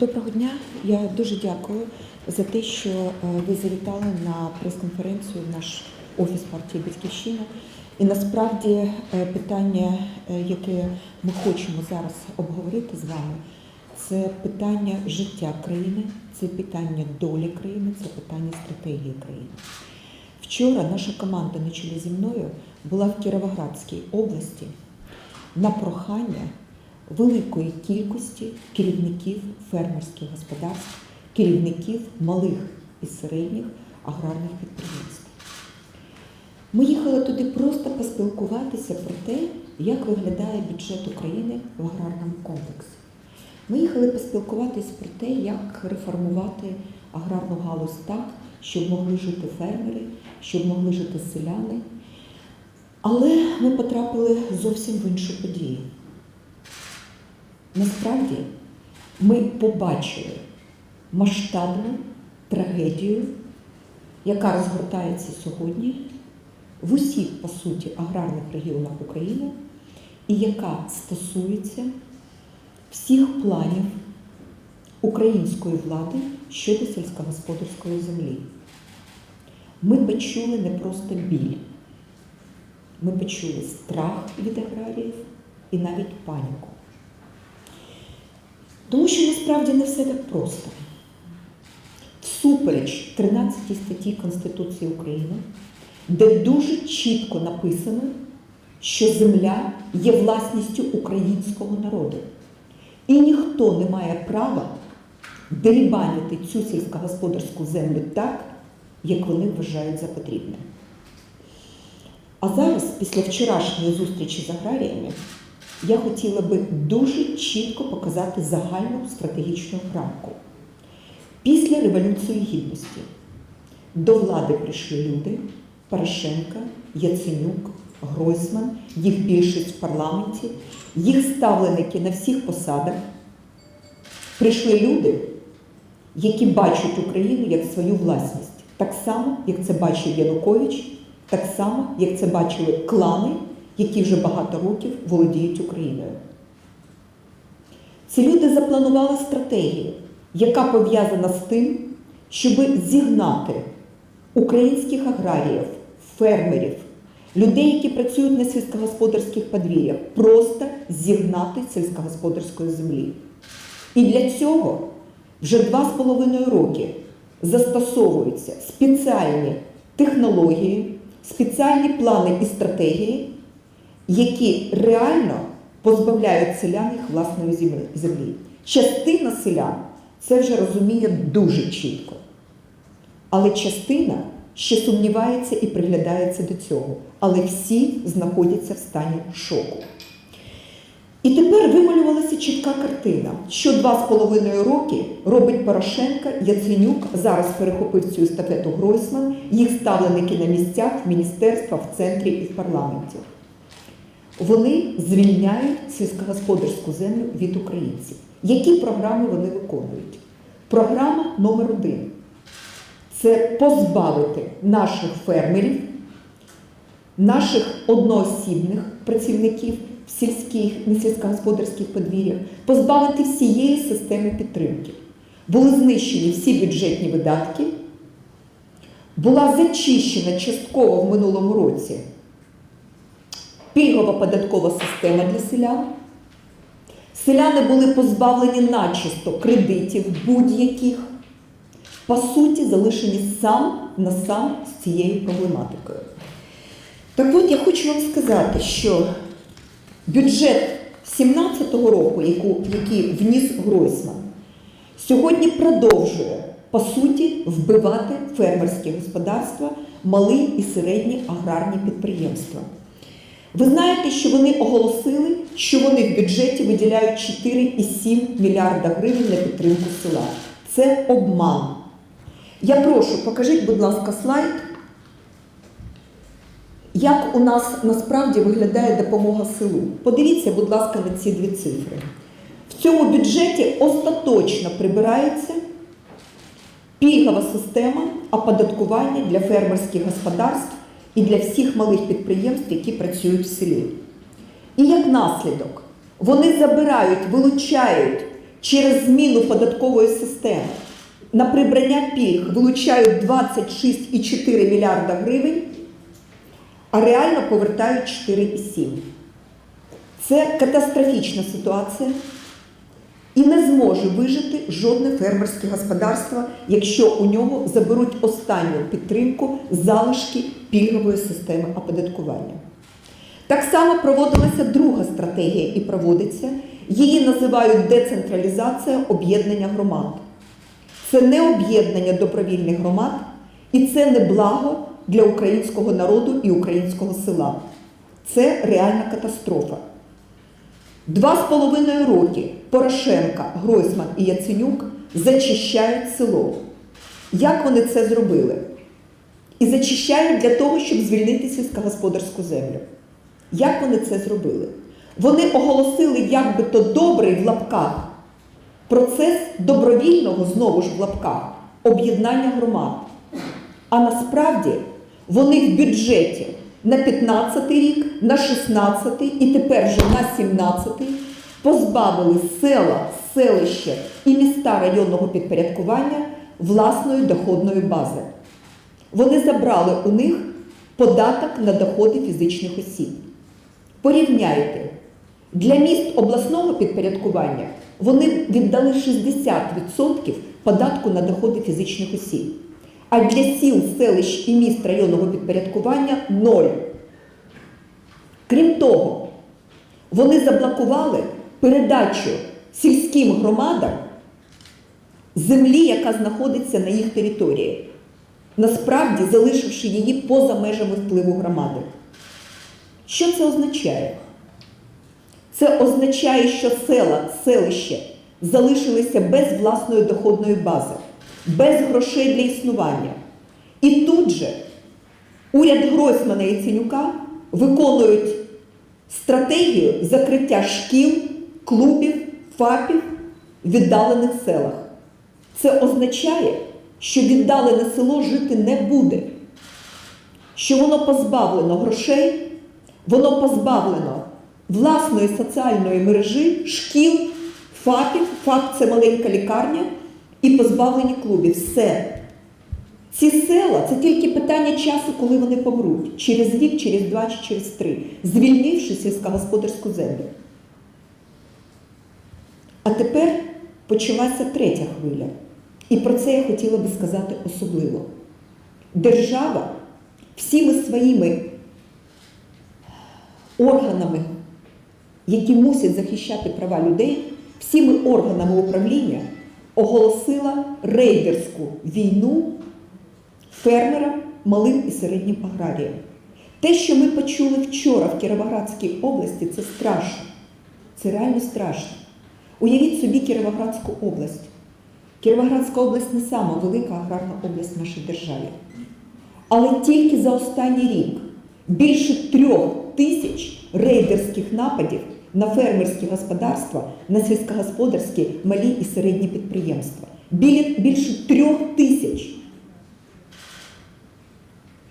Доброго дня. Я дуже дякую за те, що е, ви завітали на прес-конференцію в наш офіс партії Батьківщина. І насправді е, питання, е, яке ми хочемо зараз обговорити з вами, це питання життя країни, це питання долі країни, це питання стратегії країни. Вчора наша команда на чолі зі мною була в Кіровоградській області на прохання великої кількості керівників фермерських господарств, керівників малих і середніх аграрних підприємств. Ми їхали туди просто поспілкуватися про те, як виглядає бюджет України в аграрному комплексі. Ми їхали поспілкуватися про те, як реформувати аграрну галузь так, щоб могли жити фермери, щоб могли жити селяни. Але ми потрапили зовсім в іншу подію. Насправді ми побачили масштабну трагедію, яка розгортається сьогодні в усіх, по суті, аграрних регіонах України, і яка стосується всіх планів української влади щодо сільськогосподарської землі. Ми почули не просто біль, ми почули страх від аграріїв і навіть паніку. Тому що насправді не все так просто. Всупереч 13 статті Конституції України, де дуже чітко написано, що земля є власністю українського народу. І ніхто не має права дерібанити цю сільськогосподарську землю так, як вони вважають за потрібне. А зараз, після вчорашньої зустрічі з аграріями, я хотіла би дуже чітко показати загальну стратегічну рамку. Після Революції Гідності до влади прийшли люди Порошенка, Яценюк, Гройсман, їх більшість в парламенті, їх ставленики на всіх посадах. Прийшли люди, які бачать Україну як свою власність, так само, як це бачив Янукович, так само, як це бачили клани які вже багато років володіють Україною. Ці люди запланували стратегію, яка пов'язана з тим, щоб зігнати українських аграріїв, фермерів, людей, які працюють на сільськогосподарських подвір'ях, просто зігнати сільськогосподарської землі. І для цього вже два з половиною роки застосовуються спеціальні технології, спеціальні плани і стратегії, які реально позбавляють селян їх власної землі. Частина селян це вже розуміє дуже чітко. Але частина ще сумнівається і приглядається до цього. Але всі знаходяться в стані шоку. І тепер вималювалася чітка картина, що два з половиною роки робить Порошенка, Яценюк, зараз перехопив цю естафету Гройсман, їх ставленики на місцях в міністерствах, в центрі і в парламенті. Вони звільняють сільськогосподарську землю від українців. Які програми вони виконують? Програма номер один це позбавити наших фермерів, наших одноосібних працівників сільських, сільськогосподарських подвір'ях, позбавити всієї системи підтримки. Були знищені всі бюджетні видатки, була зачищена частково в минулому році пільгова податкова система для селян. Селяни були позбавлені начисто кредитів будь-яких, по суті, залишені сам на сам з цією проблематикою. Так от я хочу вам сказати, що бюджет 2017 року, який вніс Гройсман, сьогодні продовжує, по суті, вбивати фермерські господарства, малі і середні аграрні підприємства. Ви знаєте, що вони оголосили, що вони в бюджеті виділяють 4,7 мільярда гривень на підтримку села. Це обман. Я прошу, покажіть, будь ласка, слайд. Як у нас насправді виглядає допомога селу? Подивіться, будь ласка, на ці дві цифри. В цьому бюджеті остаточно прибирається пільгова система оподаткування для фермерських господарств і для всіх малих підприємств, які працюють в селі. І як наслідок, вони забирають, вилучають через зміну податкової системи на прибрання пільг вилучають 26,4 мільярда гривень, а реально повертають 4,7. Це катастрофічна ситуація. І не зможе вижити жодне фермерське господарство, якщо у нього заберуть останню підтримку залишки пільгової системи оподаткування. Так само проводилася друга стратегія і проводиться. Її називають децентралізація об'єднання громад. Це не об'єднання добровільних громад і це не благо для українського народу і українського села. Це реальна катастрофа. Два з половиною роки Порошенка, Гройсман і Яценюк зачищають село. Як вони це зробили? І зачищають для того, щоб звільнити сільськогосподарську землю. Як вони це зробили? Вони оголосили, як би то добрий в лапках процес добровільного, знову ж в лапках, об'єднання громад. А насправді вони в бюджеті на 15 рік, на 16 і тепер вже на 17 позбавили села, селища і міста районного підпорядкування власної доходної бази. Вони забрали у них податок на доходи фізичних осіб. Порівняйте, для міст обласного підпорядкування вони віддали 60% податку на доходи фізичних осіб, а для сіл, селищ і міст районного підпорядкування ноль. Крім того, вони заблокували передачу сільським громадам землі, яка знаходиться на їх території, насправді залишивши її поза межами впливу громади. Що це означає? Це означає, що села, селища залишилися без власної доходної бази, без грошей для існування. І тут же уряд Гройсмана і Ценюка виконують стратегію закриття шкіл, клубів, ФАПів в віддалених селах. Це означає, що віддалене село жити не буде, що воно позбавлено грошей, воно позбавлено власної соціальної мережі, шкіл, ФАПів, ФАП це маленька лікарня, і позбавлені клубів. Все. Ці села це тільки питання часу, коли вони помруть. Через рік, через два чи через три, звільнивши сільськогосподарську землю. А тепер почалася третя хвиля. І про це я хотіла би сказати особливо. Держава всіми своїми органами, які мусять захищати права людей, всіми органами управління оголосила рейдерську війну фермерам, малим і середнім аграріям. Те, що ми почули вчора в Кіровоградській області, це страшно. Це реально страшно. Уявіть собі Кіровоградську область. Кіровоградська область не сама велика аграрна область в нашій державі. Але тільки за останній рік більше трьох тисяч рейдерських нападів на фермерські господарства, на сільськогосподарські малі і середні підприємства. Більше трьох тисяч.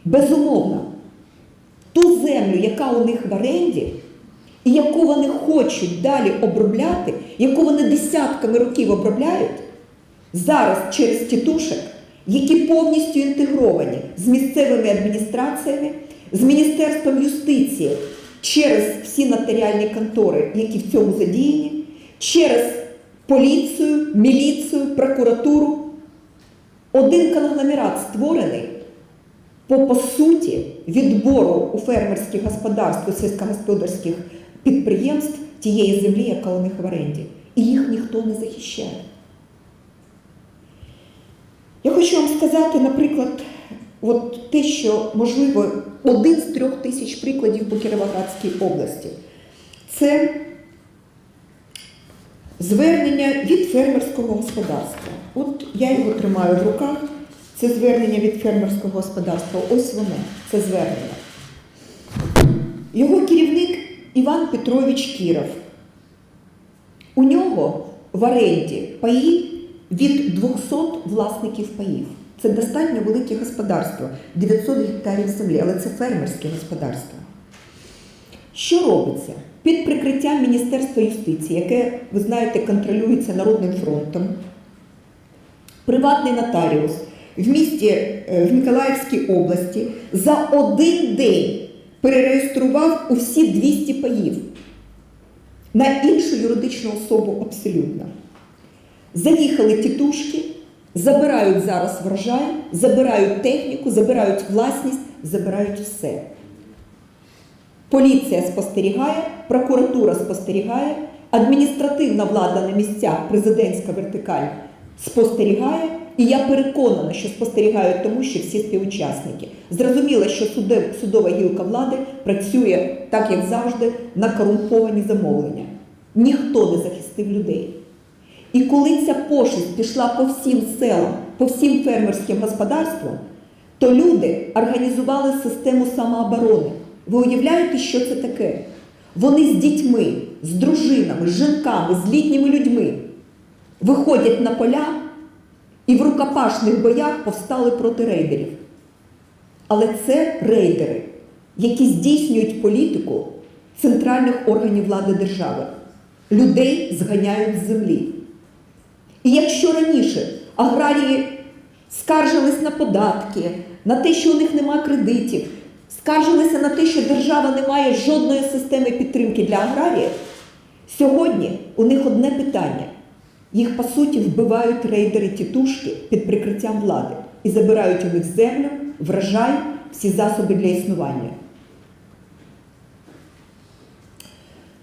Безумовно, ту землю, яка у них в оренді, і яку вони хочуть далі обробляти, яку вони десятками років обробляють, зараз через тітушек, які повністю інтегровані з місцевими адміністраціями, з Міністерством юстиції, через всі нотаріальні контори, які в цьому задіяні, через поліцію, міліцію, прокуратуру. Один конгломерат створений по, по суті відбору у фермерських господарств, у сільськогосподарських підприємств тієї землі, яка у них в оренді. І їх ніхто не захищає. Я хочу вам сказати, наприклад, от те, що, можливо, один з трьох тисяч прикладів по Кіровоградській області. Це звернення від фермерського господарства. От я його тримаю в руках. Це звернення від фермерського господарства. Ось воно, це звернення. Його керівник Іван Петрович Кіров. У нього в оренді паї від 200 власників паїв. Це достатньо велике господарство, 900 гектарів землі, але це фермерське господарство. Що робиться? Під прикриттям Міністерства юстиції, яке, ви знаєте, контролюється Народним фронтом, приватний нотаріус в місті е, в Миколаївській області за один день перереєстрував усі 200 паїв на іншу юридичну особу абсолютно. Заїхали тітушки, забирають зараз врожай, забирають техніку, забирають власність, забирають все. Поліція спостерігає, прокуратура спостерігає, адміністративна влада на місцях, президентська вертикаль спостерігає, і я переконана, що спостерігають тому, що всі співучасники. Зрозуміло, що судова гілка влади працює так, як завжди, на корумповані замовлення. Ніхто не захистив людей. І коли ця пошесть пішла по всім селам, по всім фермерським господарствам, то люди організували систему самооборони. Ви уявляєте, що це таке? Вони з дітьми, з дружинами, з жінками, з літніми людьми виходять на поля і в рукопашних боях повстали проти рейдерів. Але це рейдери, які здійснюють політику центральних органів влади держави. Людей зганяють з землі. І якщо раніше аграрії скаржились на податки, на те, що у них немає кредитів, скаржилися на те, що держава не має жодної системи підтримки для аграріїв, сьогодні у них одне питання. Їх, по суті, вбивають рейдери тітушки під прикриттям влади і забирають у них землю, врожай, всі засоби для існування.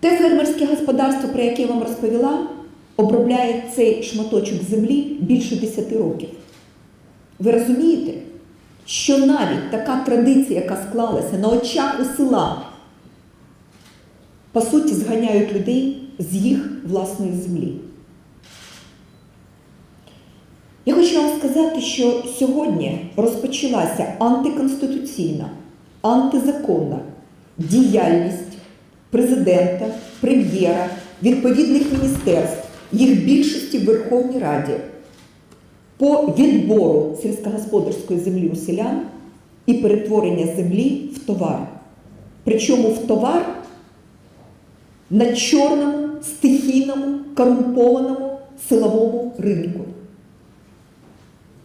Те фермерське господарство, про яке я вам розповіла, обробляє цей шматочок землі більше 10 років. Ви розумієте, що навіть така традиція, яка склалася на очах у села, по суті, зганяють людей з їх власної землі. Я хочу вам сказати, що сьогодні розпочалася антиконституційна, антизаконна діяльність президента, прем'єра, відповідних міністерств, їх більшості в Верховній Раді по відбору сільськогосподарської землі у селян і перетворення землі в товар. Причому в товар на чорному, стихійному, корумпованому силовому ринку,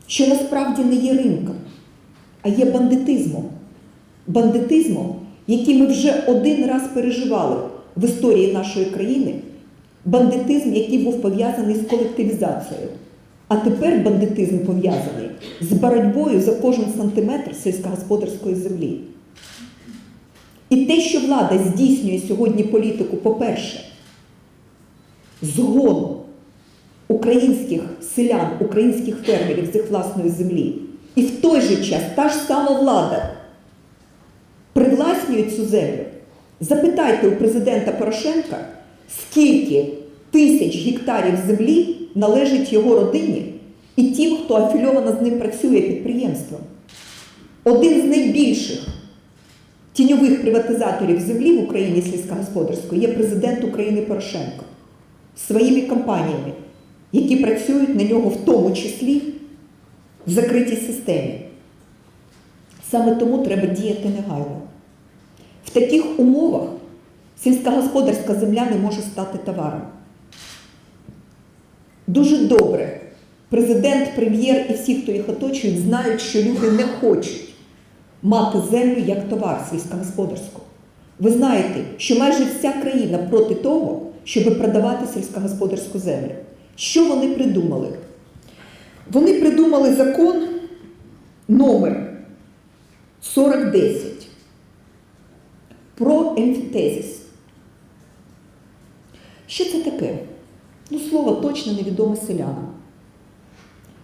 що насправді не є ринком, а є бандитизмом. Бандитизмом, який ми вже один раз переживали в історії нашої країни, бандитизм, який був пов'язаний з колективізацією. А тепер бандитизм пов'язаний з боротьбою за кожен сантиметр сільськогосподарської землі. І те, що влада здійснює сьогодні політику, по-перше, згону українських селян, українських фермерів з їх власної землі, і в той же час та ж сама влада привласнює цю землю. Запитайте у президента Порошенка, скільки тисяч гектарів землі належить його родині і тим, хто афільовано з ним працює підприємством. Один з найбільших тіньових приватизаторів землі в Україні сільськогосподарської є президент України Порошенко своїми компаніями, які працюють на нього в тому числі в закритій системі. Саме тому треба діяти негайно. В таких умовах сільськогосподарська земля не може стати товаром. Дуже добре. Президент, прем'єр і всі, хто їх оточують, знають, що люди не хочуть мати землю як товар сільськогосподарську. Ви знаєте, що майже вся країна проти того, щоб продавати сільськогосподарську землю. Що вони придумали? Вони придумали закон номер 4010 про емфітезіс. Що це таке? Ну, слово точно невідоме селянам.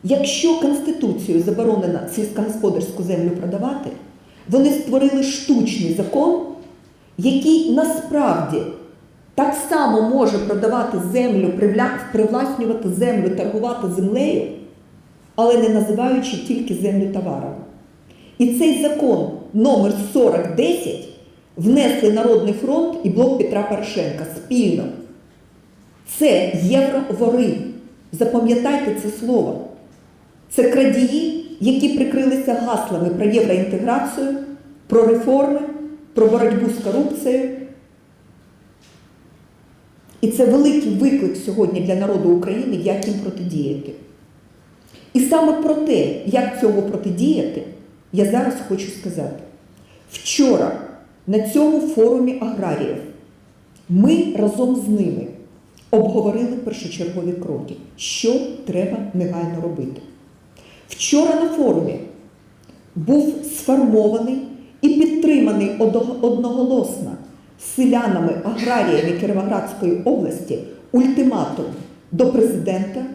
Якщо Конституцією заборонено сільськогосподарську землю продавати, вони створили штучний закон, який насправді так само може продавати землю, привласнювати землю, торгувати землею, але не називаючи тільки землю товаром. І цей закон номер 4010 внесли Народний фронт і блок Петра Порошенка спільно. Це євровори. Запам'ятайте це слово. Це крадії, які прикрилися гаслами про євроінтеграцію, про реформи, про боротьбу з корупцією. І це великий виклик сьогодні для народу України, як їм протидіяти. І саме про те, як цьому протидіяти, я зараз хочу сказати. Вчора на цьому форумі аграріїв ми разом з ними обговорили першочергові кроки, що треба негайно робити. Вчора на форумі був сформований і підтриманий одноголосно селянами аграріями Кіровоградської області ультиматум до президента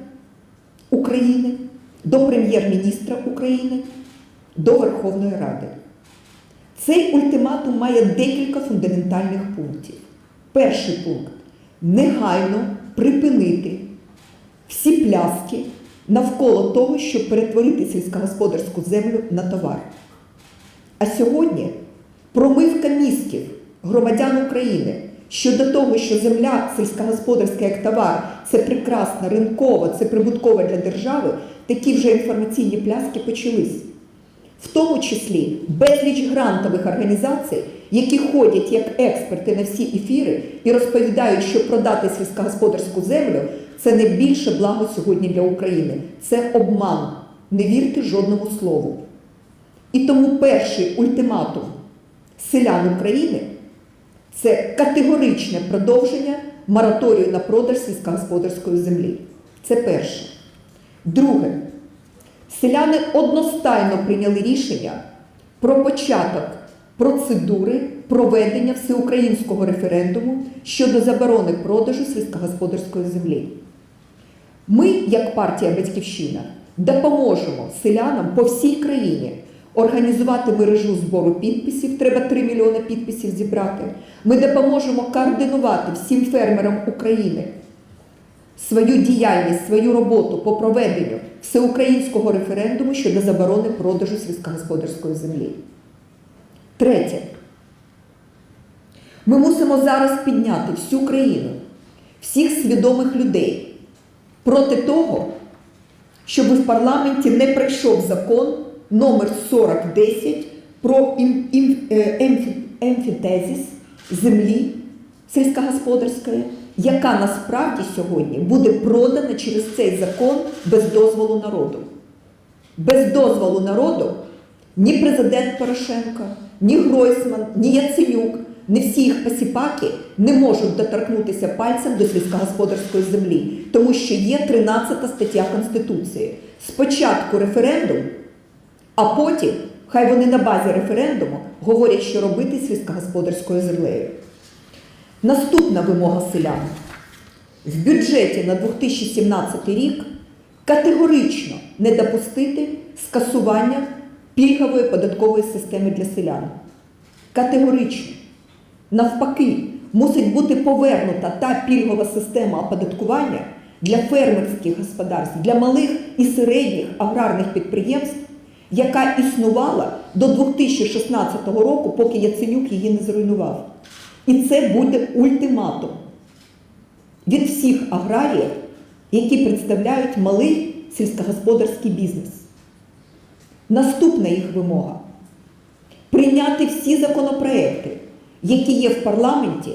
України, до прем'єр-міністра України, до Верховної Ради. Цей ультиматум має декілька фундаментальних пунктів. Перший пункт негайно припинити всі пляски навколо того, щоб перетворити сільськогосподарську землю на товар. А сьогодні промивка мізків громадян України щодо того, що земля сільськогосподарська як товар це прекрасна, ринкова, це прибуткова для держави, такі вже інформаційні пляски почались. В тому числі безліч грантових організацій, які ходять як експерти на всі ефіри і розповідають, що продати сільськогосподарську землю це не більше благо сьогодні для України. Це обман. Не вірте жодному слову. І тому перший ультиматум селян України це категоричне продовження мораторію на продаж сільськогосподарської землі. Це перше. Друге, селяни одностайно прийняли рішення про початок процедури проведення всеукраїнського референдуму щодо заборони продажу сільськогосподарської землі. Ми, як партія Батьківщина, допоможемо селянам по всій країні організувати мережу збору підписів. Треба 3 мільйони підписів зібрати. Ми допоможемо координувати всім фермерам України свою діяльність, свою роботу по проведенню всеукраїнського референдуму щодо заборони продажу сільськогосподарської землі. Третє. Ми мусимо зараз підняти всю країну, всіх свідомих людей проти того, щоб в парламенті не прийшов закон номер 4010 про ім, ім, е, емфі, емфітезіс землі сільськогосподарської, яка насправді сьогодні буде продана через цей закон без дозволу народу. Без дозволу народу ні президент Порошенко, ні Гройсман, ні Яценюк, ні всі їх посіпаки не можуть доторкнутися пальцем до сільськогосподарської землі, тому що є 13 стаття Конституції. Спочатку референдум, а потім, хай вони на базі референдуму говорять, що робити сільськогосподарською землею. Наступна вимога селян. В бюджеті на 2017 рік категорично не допустити скасування пільгової податкової системи для селян. Категорично. Навпаки, мусить бути повернута та пільгова система оподаткування для фермерських господарств, для малих і середніх аграрних підприємств, яка існувала до 2016 року, поки Яценюк її не зруйнував. І це буде ультиматум від всіх аграріїв, які представляють малий сільськогосподарський бізнес. Наступна їх вимога прийняти всі законопроекти, які є в парламенті,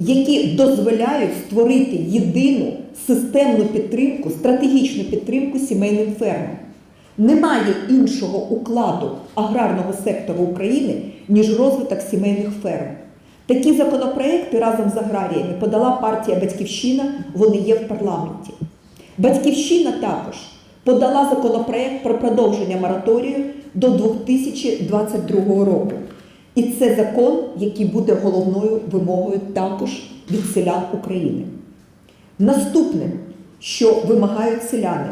які дозволяють створити єдину системну підтримку, стратегічну підтримку сімейним фермам. Немає іншого укладу аграрного сектору України, ніж розвиток сімейних ферм. Такі законопроекти разом з аграріями подала партія Батьківщина, вони є в парламенті. Батьківщина також подала законопроект про продовження мораторію до 2022 року. І це закон, який буде головною вимогою також від селян України. Наступне, що вимагають селяни,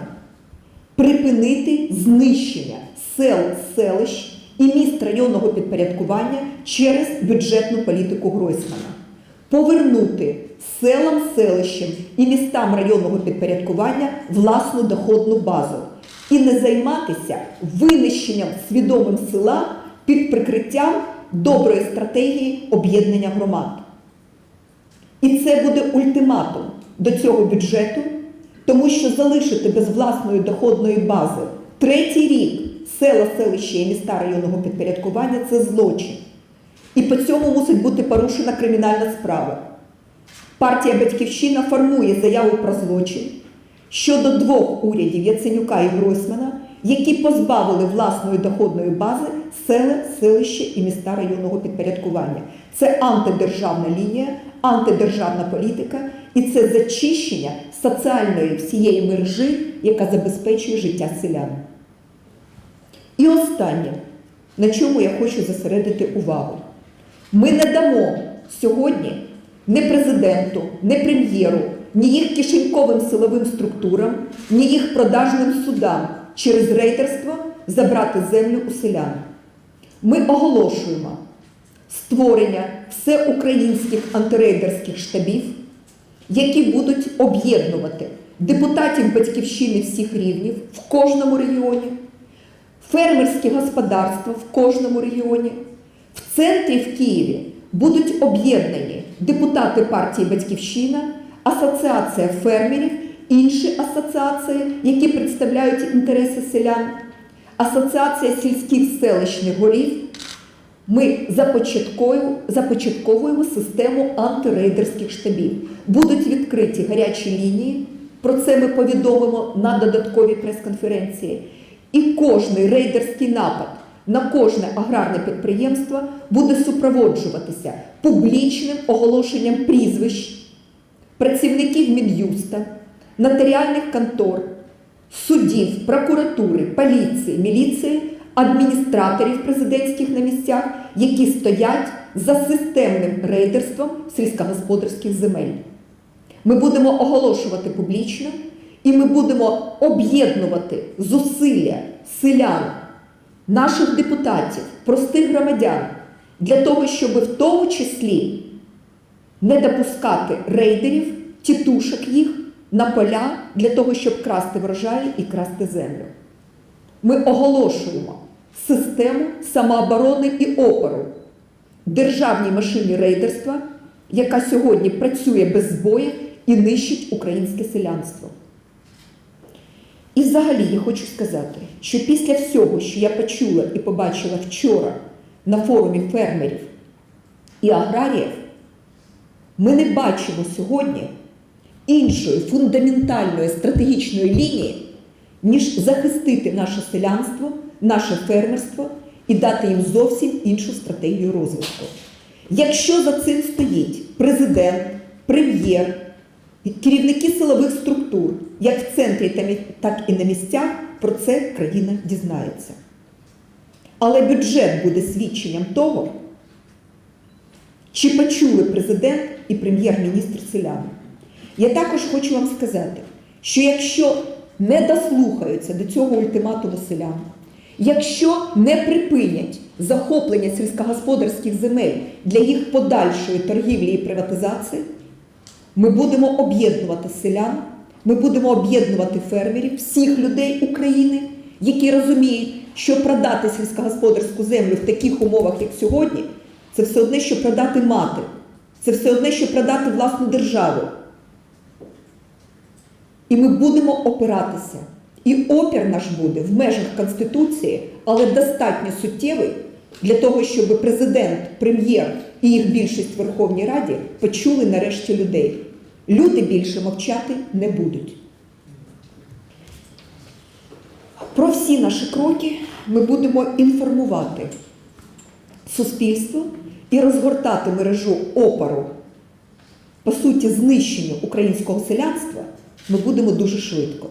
припинити знищення сел, селищ і міст районного підпорядкування через бюджетну політику Гройсмана, повернути селам, селищам і містам районного підпорядкування власну доходну базу і не займатися винищенням свідомим села під прикриттям доброї стратегії об'єднання громад. І це буде ультиматум до цього бюджету, тому що залишити без власної доходної бази третій рік села, селища і міста районного підпорядкування це злочин. І по цьому мусить бути порушена кримінальна справа. Партія Батьківщина формує заяву про злочин щодо двох урядів Яценюка і Гройсмана, які позбавили власної доходної бази села, селища і міста районного підпорядкування. Це антидержавна лінія, антидержавна політика і це зачищення соціальної всієї мережі, яка забезпечує життя селян. І останнє, на чому я хочу зосередити увагу. Ми не дамо сьогодні не президенту, не прем'єру, ні їх кишеньковим силовим структурам, ні їх продажним судам через рейдерство забрати землю у селян. Ми оголошуємо створення всеукраїнських антирейдерських штабів, які будуть об'єднувати депутатів батьківщини всіх рівнів в кожному регіоні, фермерські господарства в кожному регіоні. В центрі в Києві будуть об'єднані депутати партії Батьківщина, Асоціація фермерів, інші асоціації, які представляють інтереси селян, Асоціація сільських селищних голів. Ми започатковуємо, систему антирейдерських штабів. Будуть відкриті гарячі лінії. Про це ми повідомимо на додатковій прес-конференції. І кожний рейдерський напад на кожне аграрне підприємство буде супроводжуватися публічним оголошенням прізвищ працівників Мін'юста, нотаріальних контор, судів, прокуратури, поліції, міліції, адміністраторів президентських на місцях, які стоять за системним рейдерством сільськогосподарських земель. Ми будемо оголошувати публічно і ми будемо об'єднувати зусилля селян, наших депутатів, простих громадян для того, щоб в тому числі не допускати рейдерів, тітушок їх на поля для того, щоб красти врожаї і красти землю. Ми оголошуємо систему самооборони і опору державній машині рейдерства, яка сьогодні працює без збою і нищить українське селянство. І взагалі я хочу сказати, що після всього, що я почула і побачила вчора на форумі фермерів і аграріїв, ми не бачимо сьогодні іншої фундаментальної стратегічної лінії, ніж захистити наше селянство, наше фермерство і дати їм зовсім іншу стратегію розвитку. Якщо за цим стоїть президент, прем'єр, керівники силових структур, як в центрі, так і на місцях, про це країна дізнається. Але бюджет буде свідченням того, чи почули президент і прем'єр-міністр селяни. Я також хочу вам сказати, що якщо не дослухаються до цього ультиматуму селян, якщо не припинять захоплення сільськогосподарських земель для їх подальшої торгівлі і приватизації, ми будемо об'єднувати селян, ми будемо об'єднувати фермерів, всіх людей України, які розуміють, що продати сільськогосподарську землю в таких умовах, як сьогодні, це все одне, що продати мати, це все одне, що продати власну державу. І ми будемо опиратися. І опір наш буде в межах Конституції, але достатньо суттєвий для того, щоб президент, прем'єр і їх більшість в Верховній Раді почули нарешті людей. Люди більше мовчати не будуть. Про всі наші кроки ми будемо інформувати суспільство і розгортати мережу опору, по суті, знищенню українського селянства ми будемо дуже швидко.